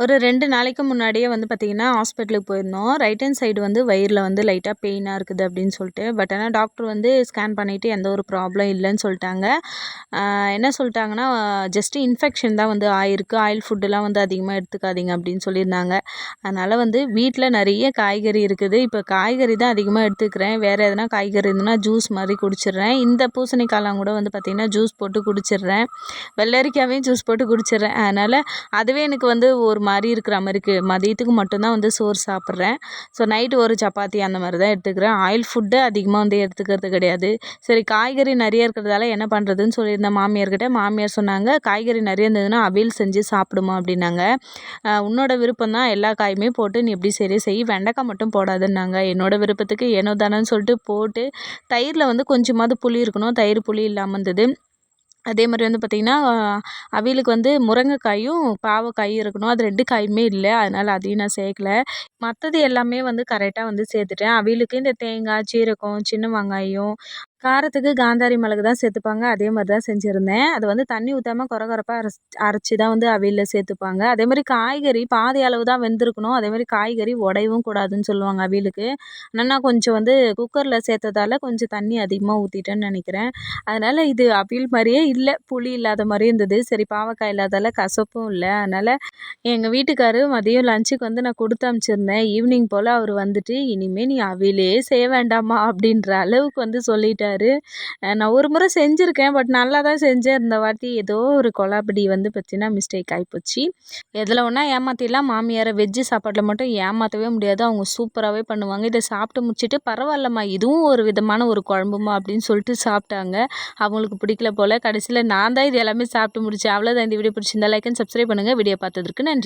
ஒரு ரெண்டு நாளைக்கு முன்னாடியே வந்து பார்த்திங்கன்னா ஹாஸ்பிட்டலுக்கு போயிருந்தோம். ரைட் ஹேண்ட் சைடு வந்து வயிறில் வந்து லைட்டாக பெயினாக இருக்குது அப்படின்னு சொல்லிட்டு. பட் ஆனால் டாக்டர் வந்து ஸ்கேன் பண்ணிவிட்டு எந்த ஒரு ப்ராப்ளம் இல்லைன்னு சொல்லிட்டாங்க. என்ன சொல்லிட்டாங்கன்னா ஜஸ்ட்டு இன்ஃபெக்ஷன் தான் வந்து ஆயிருக்கு. ஆயில் ஃபுட்டுலாம் வந்து அதிகமாக எடுத்துக்காதீங்க அப்படின்னு சொல்லியிருந்தாங்க. அதனால் வந்து வீட்டில் நிறைய காய்கறி இருக்குது. இப்போ காய்கறி தான் அதிகமாக எடுத்துக்கிறேன். வேறு எதனா காய்கறி இருந்ததுன்னா ஜூஸ் மாதிரி குடிச்சிடுறேன். இந்த பூசணிக்காயெலாம் கூட வந்து பார்த்திங்கன்னா ஜூஸ் போட்டு குடிச்சிடுறேன். வெள்ளரிக்காவையும் ஜூஸ் போட்டு குடிச்சிடுறேன். அதனால் அதுவே எனக்கு வந்து ஒரு மாதிரி இருக்கிற மாதிரி இருக்குது மதியத்துக்கு மட்டும்தான் வந்து சோறு சாப்பிட்றேன். ஸோ நைட்டு ஒரு சப்பாத்தி அந்த மாதிரி தான் எடுத்துக்கிறேன். ஆயில் ஃபுட்டு அதிகமாக வந்து எடுத்துக்கிறது கிடையாது. சரி காய்கறி நிறைய இருக்கிறதால என்ன பண்ணுறதுன்னு சொல்லியிருந்தேன் மாமியார்கிட்ட. மாமியார் சொன்னாங்க காய்கறி நிறைய இருந்ததுன்னா அவியல் செஞ்சு சாப்பிடுமா? அப்படின்னாங்க. உன்னோட விருப்பம் தான் எல்லா காயுமே போட்டு நீ எப்படி சரி செய். வெண்டைக்காய் மட்டும் போடாதுன்னாங்க. என்னோட விருப்பத்துக்கு ஏனோ தானேன்னு சொல்லிட்டு போட்டு தயிரில் வந்து கொஞ்சமாவது புளி இருக்கணும். தயிர் புளி இல்லாமல் இருந்தது. அதே மாதிரி வந்து பார்த்திங்கன்னா அவியலுக்கு வந்து முருங்கைக்காயும் பாவக்காயும் இருக்கணும். அது ரெண்டு காயுமே இல்லை. அதனால் அதையும் நான் சேர்க்கல. மற்றது எல்லாமே வந்து கரெக்டாக வந்து சேர்த்துட்டேன். அவியலுக்கு இந்த தேங்காய் சீரகம் சின்ன வெங்காயம் காரத்துக்கு காந்தாரி மிளகு தான் சேர்த்துப்பாங்க. அதே மாதிரி தான் செஞ்சுருந்தேன். அது வந்து தண்ணி ஊற்றாம குறை குறைப்பா அரைச்சி அரைச்சி தான் வந்து அவியலில் சேர்த்துப்பாங்க. அதே மாதிரி காய்கறி பாதி அளவு தான் வெந்திருக்கணும். அதே மாதிரி காய்கறி உடையவும் கூடாதுன்னு சொல்லுவாங்க அவியலுக்கு. ஆனால் நான் கொஞ்சம் வந்து குக்கரில் சேர்த்ததால கொஞ்சம் தண்ணி அதிகமாக ஊற்றிட்டேன்னு நினைக்கிறேன். அதனால் இது அவியல் மாதிரியே இல்லை. புளி இல்லாத மாதிரி இருந்தது. சரி பாவக்காய் இல்லாதால கசப்பும் இல்லை. அதனால் எங்கள் வீட்டுக்காரு மதியம் லஞ்சுக்கு வந்து நான் கொடுத்து அனுப்பிச்சிருந்தேன் ஈவினிங் போல் அவர் வந்துட்டு இனிமேல் நீ அவியலே செய்ய வேண்டாமா அப்படின்ற அளவுக்கு வந்து சொல்லிட்டார். சொல்லிட்டாரு நான் ஒரு முறை செஞ்சுருக்கேன். பட் நல்லா தான் செஞ்சேன். இந்த வாட்டி ஏதோ ஒரு கொலாபடி வந்து பார்த்தீங்கன்னா மிஸ்டேக் ஆகிப்போச்சு எதில் ஒன்றா ஏமாற்றிடலாம் மாமியாரை வெஜ்ஜு சாப்பாட்டில் மட்டும் ஏமாற்றவே முடியாது. அவங்க சூப்பராகவே பண்ணுவாங்க. இதை சாப்பிட்டு முடிச்சுட்டு பரவாயில்லம்மா இதுவும் ஒரு விதமான ஒரு குழம்புமா? அப்படின்னு சொல்லிட்டு சாப்பிட்டாங்க. அவங்களுக்கு பிடிக்கல போல். கடைசியில் நான் தான் இது எல்லாமே சாப்பிட்டு முடிச்சேன். அவ்வளோதான் இந்த வீடியோ பிடிச்சிருந்தா லைக் அண்ட் சப்ஸ்கிரைப் பண்ணுங்கள் வீடியோ பார்த்ததுக்கு நன்றி.